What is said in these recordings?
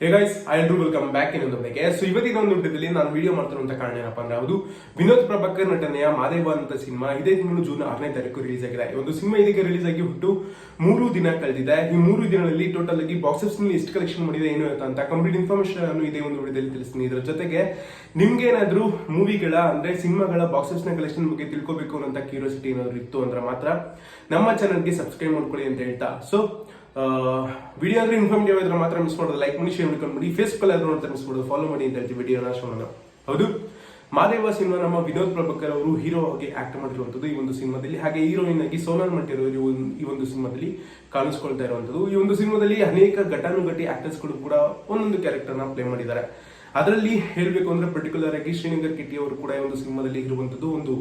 Guys I ಎಲ್ರು welcome back ಇನ್ನೊಂದು ಬಗ್ಗೆ ಸೊ ಇವತ್ತಿನ ಒಂದು ವಿಡಿಯೋದಲ್ಲಿ ನಾನು ವಿಡಿಯೋ ಮಾಡ್ತಿರುವಂತ ಕಾರಣ ಏನಪ್ಪ ಅಂದ್ರೆ ಅದು ವಿನೋದ್ ಪ್ರಭಾಕರ್ ನಟನೆಯ ಮಾದೇವ ಅಂತ ಸಿನಿಮಾ ಇದೇ ತಿಂಗಳು ಜೂನ್ ಆರನೇ ತಾರೀಕು ರಿಲೀಸ್ ಆಗಿದೆ. ಈ ಒಂದು ಸಿನಿಮಾ ಇದೀಗ ರಿಲೀಸ್ ಆಗಿ ಹುಟ್ಟು ಮೂರು ದಿನ ಕಳೆದಿದೆ. ಈ ಮೂರು ದಿನಗಳಲ್ಲಿ ಟೋಟಲ್ ಆಗಿ ಬಾಕ್ಸ್ ಆಫೀಸ್ನಲ್ಲಿ ಎಷ್ಟು ಕಲೆಕ್ಷನ್ ಮಾಡಿದೆ, ಏನು ಅಂತ ಕಂಪ್ಲೀಟ್ ಇನ್ಫಾರ್ಮೇಶನ್ ಅನ್ನು ಇದೇ ಒಂದು ವಿಡಿಯೋದಲ್ಲಿ ತಿಳಿಸ್ತೀನಿ. ಇದರ ಜೊತೆಗೆ ನಿಮ್ಗೆ ಏನಾದ್ರೂ ಮೂವಿಗಳ ಅಂದ್ರೆ ಸಿನಿಮಾಗಳ ಬಾಕ್ಸ್ ಆಫೀಸ್ನ ಕಲೆಕ್ಷನ್ ಬಗ್ಗೆ ತಿಳ್ಕೊಬೇಕು ಅನ್ನೋ ಕ್ಯೂರಿಯಾಸಿಟಿ ಏನಾದ್ರು ಇತ್ತು ಅಂದ್ರೆ ಮಾತ್ರ ನಮ್ಮ ಚಾನಲ್ಗೆ ಸಬ್ಸ್ಕ್ರೈಬ್ ಮಾಡ್ಕೊಳ್ಳಿ ಅಂತ ಹೇಳ್ತಾ. ಸೊ ವಿಡಿಯೋ ಆದರೆ ಇನ್ಫಾರ್ಮೇಟಿವ್ ಆಗಿದ್ರೆ ಮಾತ್ರ ಮಿಸ್ ಮಾಡೋದು. ಲೈಕ್ ಮಾಡಿ ಶೇರ್ ಮಾಡ್ಕೊಂಡು ಫೇಸ್ಬುಕ್ ಅಲ್ಲಿ ನೋಡ್ತಾರೆ ಮಿಸ್ ಮಾಡೋದು. ಫಾಲೋ ಮಾಡಿ ಅಂತ ಹೇಳ್ತೀವಿ ವಿಡಿಯೋನ ಶೋನ ಹೌದು? ಮಾದೇವ ಸಿನಿಮಾ ನಮ್ಮ ವಿನೋದ್ ಪ್ರಭಾಕರ್ ಅವರು ಹೀರೋ ಆಗಿ ಆಕ್ಟ್ ಮಾಡಿರುವಂತದ್ದು ಈ ಒಂದು ಸಿನಿಮಾದಲ್ಲಿ. ಹಾಗೆ ಹೀರೋಯಿನ್ ಆಗಿ ಸೋನಾಲ್ ಮಟ್ಟಿರೋ ಈ ಒಂದು- ಸಿನಿಮಾದಲ್ಲಿ ಕಾಣಿಸ್ಕೊಳ್ತಾ ಇರುವಂತದ್ದು ಈ ಒಂದು ಸಿನಿಮಾದಲ್ಲಿ ಅನೇಕ ಘಟಾನುಘಟಿ ಆಕ್ಟರ್ಸ್ಗಳು ಕೂಡ ಒಂದೊಂದು ಕ್ಯಾರೆಕ್ಟರ್ನ ಪ್ಲೇ ಮಾಡಿದ್ದಾರೆ. ಅದರಲ್ಲಿ ಹೇಳಬೇಕು ಅಂದ್ರೆ ಪರ್ಟಿಕ್ಯುಲರ್ ಆಗಿ ಶ್ರೀನಗರ್ ಕಿಟ್ಟಿ ಅವರು ಕೂಡ ಈ ಒಂದು ಸಿನಿಮಾದಲ್ಲಿ ಇರುವಂತದ್ದು ಒಂದು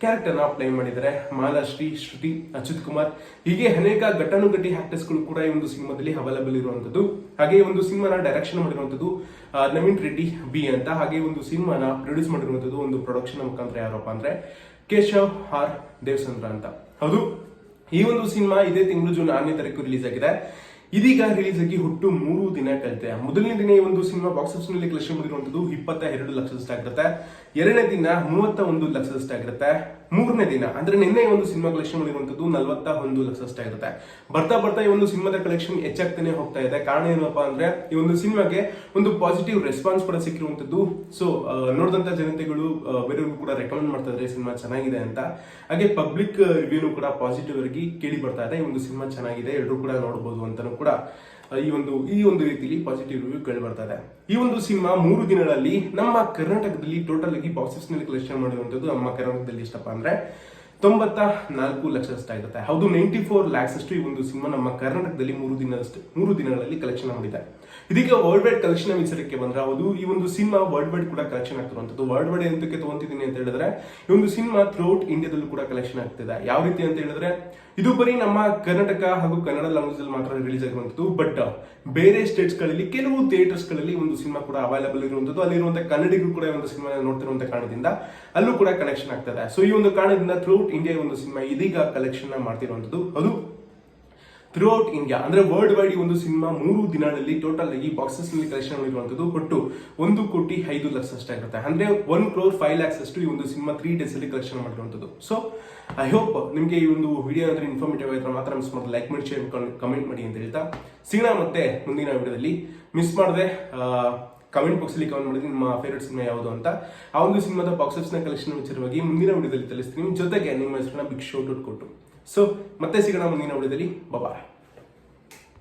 ಕ್ಯಾರೆಕ್ಟರ್ನ ಪ್ಲೇ ಮಾಡಿದ್ದಾರೆ. ಮಾಲಾಶ್ರೀ ಶ್ರುತಿ ಅಚ್ಯುತ್ ಕುಮಾರ್. ಹೀಗೆ ಅನೇಕ ಘಟಾನುಘಟಿ ಆಕ್ಟರ್ಸ್ಗಳು ಕೂಡ ಈ ಒಂದು ಸಿನಿಮಾದಲ್ಲಿ ಅವೈಲಬಲ್ ಇರುವಂತದ್ದು. ಹಾಗೆ ಒಂದು ಸಿನಿಮಾನ ಡೈರೆಕ್ಷನ್ ಮಾಡಿರುವಂತದ್ದು ಆ, ನವೀನ್ ರೆಡ್ಡಿ ಬಿ ಅಂತ. ಹಾಗೆ ಒಂದು ಸಿನಿಮಾನ ಪ್ರೊಡ್ಯೂಸ್ ಮಾಡಿರುವಂತದ್ದು ಒಂದು ಪ್ರೊಡಕ್ಷನ್ ಮುಖಾಂತರ ಯಾರಪ್ಪ ಅಂದ್ರೆ ಕೇಶವ್ ಆರ್ ದೇವಸಂದ್ರ ಅಂತ. ಹೌದು ಈ ಒಂದು ಸಿನಿಮಾ ಇದೇ ತಿಂಗಳು ಜೂನ್ ಆರನೇ ತಾರೀಕು ರಿಲೀಸ್ ಆಗಿದೆ. ಇದೀಗ ರಿಲೀಸ್ ಆಗಿ ಹುಟ್ಟು ಮೂರು ದಿನ ಕಳೆತೆ ಮೊದಲನೇ ದಿನ ಈ ಒಂದು ಸಿನಿಮಾ ಬಾಕ್ಸ್ ಆಫೀಸ್ನಲ್ಲಿ ಕಲೆಕ್ಷನ್ ಮಾಡಿರುವಂತದ್ದು ಇಪ್ಪತ್ತ ಎರಡು ಲಕ್ಷದಷ್ಟಾಗಿರುತ್ತೆ ಎರಡನೇ ದಿನ ಮೂವತ್ತ ಒಂದು ಲಕ್ಷದಷ್ಟಾಗಿರುತ್ತೆ ಮೂರನೇ ದಿನ, ಅಂದ್ರೆ ನಿನ್ನೆ ಒಂದು ಸಿನಿಮಾ ಕಲೆಕ್ಷನ್ ಮಾಡಿರುವಂತದ್ದು ನಲವತ್ತ ಒಂದು ಲಕ್ಷದಷ್ಟಾಗಿರುತ್ತೆ ಬರ್ತಾ ಬರ್ತಾ ಈ ಒಂದು ಸಿನಿಮಾದ ಕಲೆಕ್ಷನ್ ಹೆಚ್ಚಾಗ್ತಾನೆ ಹೋಗ್ತಾ ಇದೆ. ಕಾರಣ ಏನಪ್ಪಾ ಅಂದ್ರೆ, ಈ ಒಂದು ಸಿನಿಮಾಗೆ ಒಂದು ಪಾಸಿಟಿವ್ ರೆಸ್ಪಾನ್ಸ್ ಕೂಡ ಸಿಕ್ಕಿರುವಂತದ್ದು ಸೊ ನೋಡಿದಂತ ಜನತೆಗಳು ಬೇರೆಯವರು ಕೂಡ ರೆಕಮೆಂಡ್ ಮಾಡ್ತಾ ಇದ್ದಾರೆ ಸಿನಿಮಾ ಚೆನ್ನಾಗಿದೆ ಅಂತ. ಹಾಗೆ ಪಬ್ಲಿಕ್ ರಿವ್ಯೂನು ಕೂಡ ಪಾಸಿಟಿವ್ ಆಗಿ ಕೇಳಿ ಬರ್ತಾ ಇದೆ. ಈ ಒಂದು ಸಿನಿಮಾ ಚೆನ್ನಾಗಿದೆ ಎಲ್ಲರೂ ಕೂಡ ನೋಡಬಹುದು ಅಂತ ಆ, ಈ ಒಂದು ಈ ಒಂದು ರೀತಿಯಲ್ಲಿ ಪಾಸಿಟಿವ್ ರಿವ್ಯೂ ಕೇಳಿ ಇದೆ. ಈ ಒಂದು ಸಿನಿಮಾ ಮೂರು ದಿನಗಳಲ್ಲಿ ನಮ್ಮ ಕರ್ನಾಟಕದಲ್ಲಿ ಟೋಟಲ್ ಆಗಿ ಬಾಕ್ಸಸ್ ಕಲೆಕ್ಷನ್ ಮಾಡಿರುವಂತದ್ದು ನಮ್ಮ ಕರ್ನಾಟಕದಲ್ಲಿ ಇಷ್ಟಪ್ಪ ಅಂದ್ರೆ ತೊಂಬತ್ತ ನಾಲ್ಕು ಲಕ್ಷದಷ್ಟಾಗಿರುತ್ತೆ ಹೌದು ನೈಂಟಿ ಫೋರ್ ಲ್ಯಾಕ್ಸ್ ಅಷ್ಟು ಈ ಒಂದು ಸಿನಿಮಾ ನಮ್ಮ ಕರ್ನಾಟಕದಲ್ಲಿ ಮೂರು ದಿನದಷ್ಟು, ಮೂರು ದಿನಗಳಲ್ಲಿ ಕಲೆಕ್ಷನ್ ಮಾಡಿದೆ ಇದೀಗ ವರ್ಲ್ಡ್ ವೈಡ್ ಕಲೆಕ್ಷನ್ ವಿಚಾರಕ್ಕೆ ಬಂದ್ರೆ ಹೌದು, ಈ ಒಂದು ಸಿನಿಮಾ ವರ್ಲ್ಡ್ ವೈಡ್ ಕೂಡ ಕಲೆಕ್ಷನ್ ಆಗ್ತಿರುವಂತದ್ದು ವರ್ಲ್ಡ್ ವೈಡ್ ಎಂತಕ್ಕೆ ತಗೊಂತಿದ್ದೀನಿ ಅಂತ ಹೇಳಿದ್ರೆ, ಈ ಒಂದು ಸಿನಿಮಾ ಥ್ರೂಔಟ್ ಇಂಡಿಯಾದಲ್ಲೂ ಕೂಡ ಕಲೆಕ್ಷನ್ ಆಗ್ತಿದೆ. ಯಾವ ರೀತಿ ಅಂತ ಹೇಳಿದ್ರೆ, ಇದು ಬರೀ ನಮ್ಮ ಕರ್ನಾಟಕ ಹಾಗೂ ಕನ್ನಡ ಲ್ಯಾಂಗ್ವೇಜ್ ಅಲ್ಲಿ ಮಾತ್ರ ರಿಲೀಸ್ ಆಗಿರುವಂಥದ್ದು. ಬಟ್ ಬೇರೆ ಸ್ಟೇಟ್ಸ್ಗಳಲ್ಲಿ, ಕೆಲವು ಥಿಯೇಟರ್ಸ್ಗಳಲ್ಲಿ ಒಂದು ಸಿನಿಮಾ ಕೂಡ ಅವೈಲಬಲ್ ಇರುವಂತದ್ದು ಅಲ್ಲಿರುವಂತಹ ಕನ್ನಡಿಗರು ಕೂಡ ಒಂದು ಸಿನಿಮಾ ನೋಡ್ತಿರುವಂಥ ಕಾರಣದಿಂದ ಅಲ್ಲೂ ಕೂಡ ಕಲೆಕ್ಷನ್ ಆಗ್ತದೆ. ಸೊ ಈ ಒಂದು ಕಾರಣದಿಂದ ಥ್ರೂಔಟ್ ಇಂಡಿಯಾ ಒಂದು ಸಿನಿಮಾ ಇದೀಗ ಕಲೆಕ್ಷನ್ ಮಾಡ್ತಿರುವಂತದ್ದು ಅದು ಥ್ರೂ ಔಟ್ ಇಂಡಿಯಾ ಅಂದ್ರೆ ವರ್ಲ್ಡ್ ವೈಡ್ ಒಂದು ಸಿನಿಮಾ ಮೂರು ದಿನಗಳಲ್ಲಿ ಟೋಟಲ್ ಆಗಿ ಬಾಕ್ಸಸ್ನಲ್ಲಿ ಕಲೆಕ್ಷನ್ ಮಾಡಿರುವಂತದ್ದು ಒಟ್ಟು ಒಂದು ಕೋಟಿ ಐದು ಲಕ್ಷ ಅಷ್ಟಾಗಿರುತ್ತೆ ಅಂದ್ರೆ ಒನ್ ಕ್ರೋರ್ ಫೈವ್ ಲ್ಯಾಕ್ಸ್ ಅಷ್ಟು ಈ ಒಂದು ಸಿನಿಮಾ ತ್ರೀ ಡೇಸ್ ಅಲ್ಲಿ ಕಲೆಕ್ಷನ್ ಮಾಡಿರುವಂತದ್ದು ಸೊ ಐ ಹೋಪ್ ನಿಮಗೆ ಈ ಒಂದು ವಿಡಿಯೋ ಅಂದ್ರೆ ಇನ್ಫಾರ್ಮೇಟಿವ್ ಆಗಿದ್ರೆ ಮಾತ್ರ ಮಿಸ್ ಮಾಡಿ ಲೈಕ್ ಮಾಡಿ ಶೇರ್ ಕಮೆಂಟ್ ಮಾಡಿ ಅಂತ ಹೇಳ್ತಾ. ಸಿಗೋಣ ಮತ್ತೆ ಮುಂದಿನ ವಿಡಿಯೋದಲ್ಲಿ ಮಿಸ್ ಮಾಡದೆ ಕಮೆಂಟ್ ಬಾಕ್ಸಲ್ಲಿ ಕಮೆಂಟ್ ಮಾಡಿದ್ರೆ ನಿಮ್ಮ ಫೇವ್ರೇಟ್ ಸಿನಿಮಾ ಯಾವುದು ಅಂತ. ಆ ಒಂದು ಸಿನಿಮಾದ ಬಾಕ್ಸ್ ಆಫೀಸ್ನ ಕಲೆಕ್ಷನ್ ವಿಚಾರವಾಗಿ ಮುಂದಿನ ವಿಡಿಯೋದಲ್ಲಿ ತಿಳಿಸ್ತೀನಿ. ಜೊತೆಗೆ ನಿಮ್ಮ ಹೆಸರನ್ನ ಬಿಗ್ ಶೋಟ್ ಕೊಟ್ಟು ಸೊ ಮತ್ತೆ ಸಿಗೋಣ ಮುಂದಿನ ವಿಡಿಯೋದಲ್ಲಿ. ಬಾಯ್